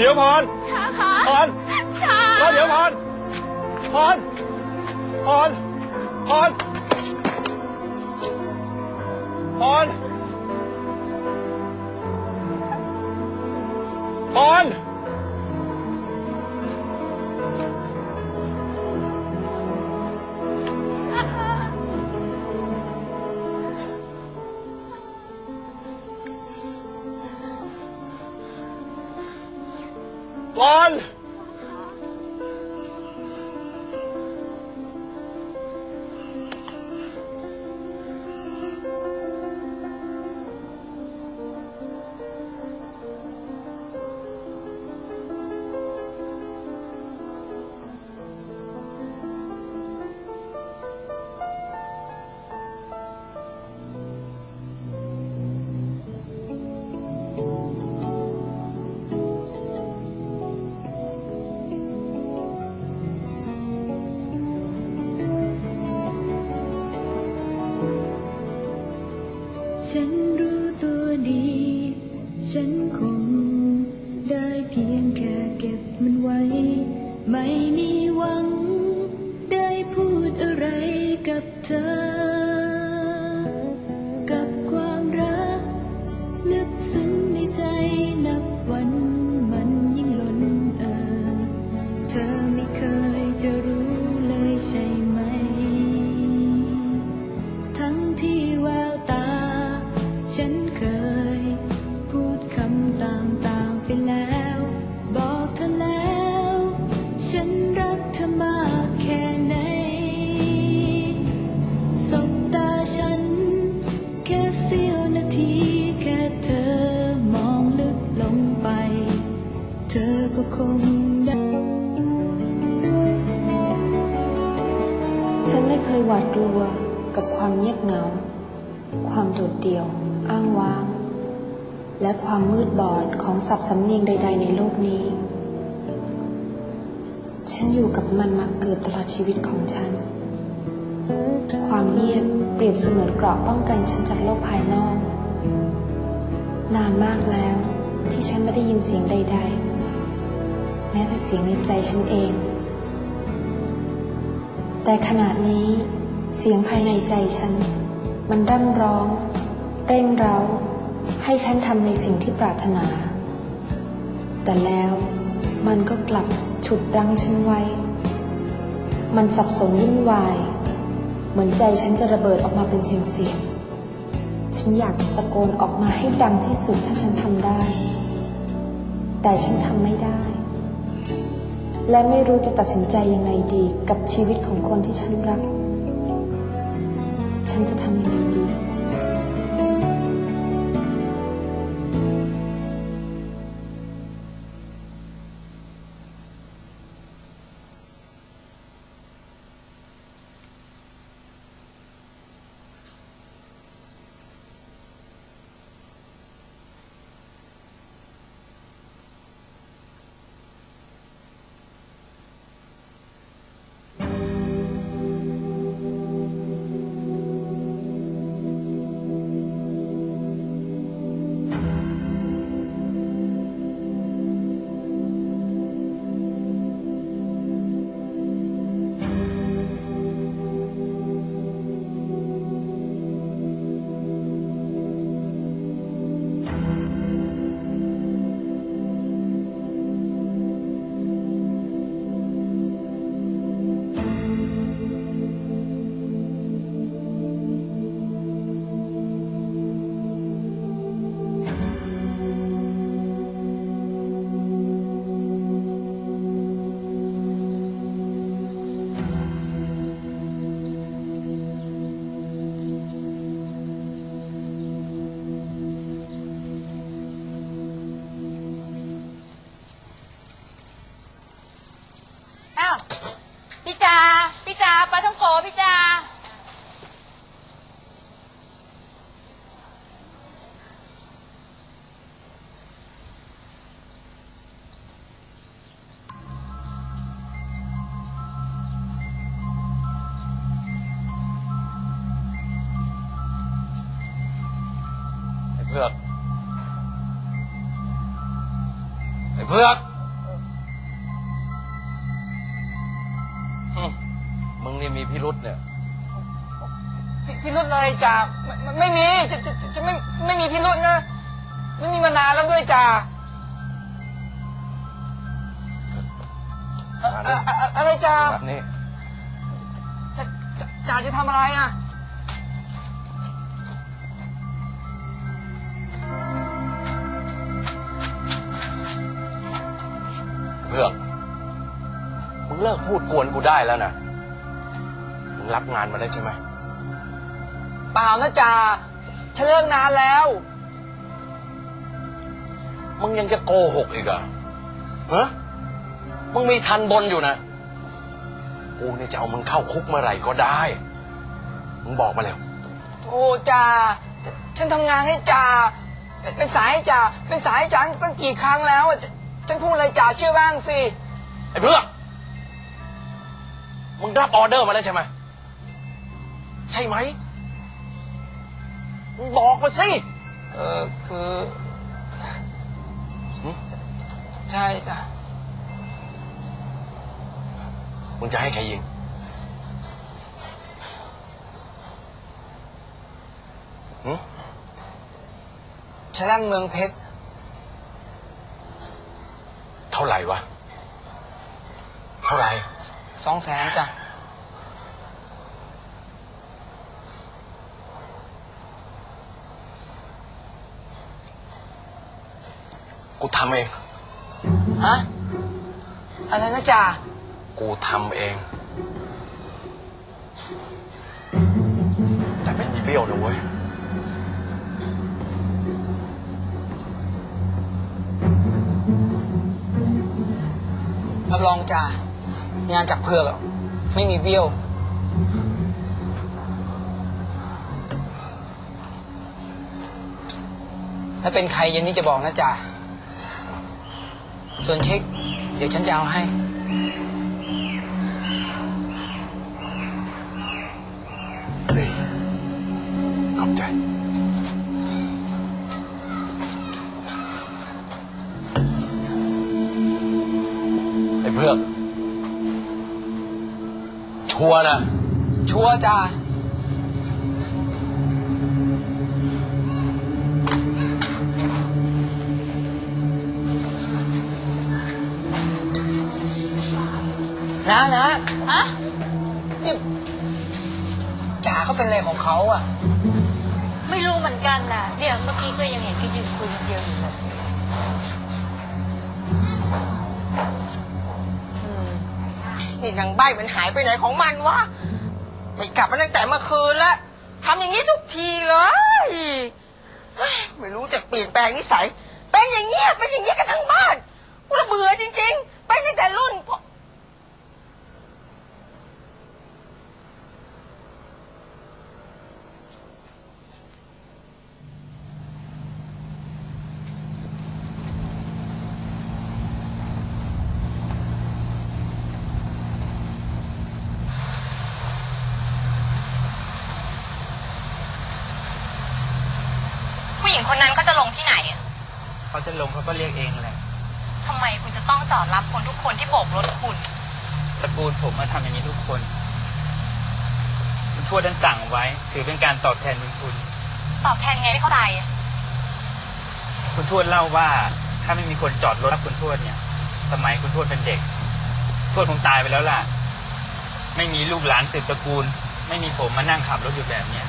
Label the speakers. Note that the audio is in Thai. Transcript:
Speaker 1: เดี๋ยวพร
Speaker 2: ชาคะ
Speaker 1: พร
Speaker 2: ชา
Speaker 1: แล้วเดี๋ยวพรพรพรพรพรพร พ
Speaker 3: ไม่มีหวังได้พูดอะไรกับเธอ กับความรักลึกซึ้งในใจนับวันมันยิ่งล้นเอ่อเธอไม่เคยจะรู้เลยใช่ไหม ทั้งที่แววตา ฉันเคย ก็คงได้
Speaker 4: ฉันไม่เคยหวาดกลัวกับความเงียบเหงา ความโดดเดี่ยว อ้างว้าง และความมืดบอดของศัพท์สำเนียงใด ๆ ในโลกนี้ ฉันอยู่กับมันมาเกือบตลอดชีวิตของฉัน ความเงียบเปรียบเสมือนเกราะป้องกันฉันจากโลกภายนอก นานมากแล้วที่ฉันไม่ได้ยินเสียงใด ๆ แม้แต่เสียงในใจฉันเอง แต่ขณะนี้เสียงภายในใจฉัน มันดั้นร้อง เร่งเร้า ให้ฉันทำในสิ่งที่ปรารถนา แต่แล้วมันก็กลับฉุดรั้งฉันไว้ มันสับสนวุ่นวาย เหมือนใจฉันจะระเบิดออกมาเป็นเสียงๆฉันอยากตะโกนออกมาให้ดังที่สุดถ้าฉันทำได้ แต่ฉันทำไม่ได้ และไม่รู้จะตัดสินใจยังไงดีกับชีวิตของคนที่ฉันรัก ฉันจะทำยังไง
Speaker 2: อ้
Speaker 1: เพือก
Speaker 5: มึงนี่มีพิรุษเนี่ย
Speaker 1: พิรุษอะไรจ่าไม่ไม่มีจะจะจะไม่ไม่มีพิรุษนะ ไม่มีมานานแล้วด้วยจ่าอะไรจ่า
Speaker 5: นี้
Speaker 1: จ่าจะทำอะไรอะ
Speaker 5: เพื่อก มึงเลิกพูดกวนกูได้แล้วนะ มึงรับงานมาแล้วใช่ไหม
Speaker 1: เปล่านะจ่าฉันเลิกนานแล้ว
Speaker 5: มึงยังจะโกหกอีกเหรอฮะมึงมีทันบนอยู่นะ กูเนี่ยจะเอามึงเข้าคุกเมื่อไหร่ก็ได้ มึงบอกมาเร็ว
Speaker 1: โอ้จ่าฉันทำงานให้จ่าเป็นเป็นสายให้จ่าเป็นสายให้จ่าตั้งกี่ครั้งแล้วอะ ฉันพูดอะไรจ่าเชื่อบ้างสิ
Speaker 5: ไอ้เพื่อกมึงรับออเดอร์มาแล้วใช่ไหมใช่ไหมมึงบอกมาสิ
Speaker 1: เออคือ
Speaker 5: หึ
Speaker 1: ใช่จ้ะ
Speaker 5: มึงจะให้ใครยิงหึ
Speaker 1: ชะลั่นเมืองเพชร
Speaker 5: เท่าไหร่วะ เท่าไหร่
Speaker 1: สองแสนจ้ะ
Speaker 5: กูทำเอง
Speaker 1: ฮะ อะไรนะจ่า
Speaker 5: กูทำเอง แต่ไม่มีเบี้ยวนะเว้ย
Speaker 1: รับรองจ่างานจากเพือกอะไม่มีเบี้ยว ถ้าเป็นใครเย็นนี้จะบอกนะจ่าส่วนเช็ค เดี๋ยวฉันจะเอาให้
Speaker 5: ดีขอบใจ วร์นะ
Speaker 1: ชัวร์จ่านะนะ
Speaker 2: ฮะ
Speaker 1: นี่จ่าเขาเป็นอะไรของเขาอะ
Speaker 2: ไม่รู้เหมือนกันน่ะเนี่ยเมื่อกี้ก็ยังเห็นพี่ยืนคุยคนเดียวอยู่เลย
Speaker 6: นี่นางใบมันหายไปไหนของมันวะไม่กลับมาตั้งแต่เมื่อคืนแล้วทำอย่างนี้ทุกทีเลยเฮ้ยไม่รู้จะเปลี่ยนแปลงนิสัย เป็นอย่างเงี้ยเป็นอย่างเงี้ยกันทั้งบ้านว่าเบื่อจริงๆ เป็นตั้งแต่รุ่นพ่อ
Speaker 2: ผู้ห ญิงคนนั้นก็จะลงที่ไหนอะ
Speaker 7: เขาจะลงเขาก็เรียกเองแหละ
Speaker 2: ทำไมคุณจะต้องจอดรับคนทุกคนที่โบกรถคุณ
Speaker 7: ตระกูลผมมาทำอย่างนี้ทุกคนคุณทวดท่านสั่งไว้ ถือเป็นการตอบแทนบุญคุณ
Speaker 2: ตอบแทนไงไม่เข้าใจอะ
Speaker 7: คุณทวดเล่าว่า ถ้าไม่มีคนจอดรถรับคุณทวดเนี่ย สมัยคุณทวดเป็นเด็ก ทวดคงตายไปแล้วล่ะ ไม่มีลูกหลานสืบตระกูล ไม่มีผมมานั่งขับรถอยู่แบบเนี้ย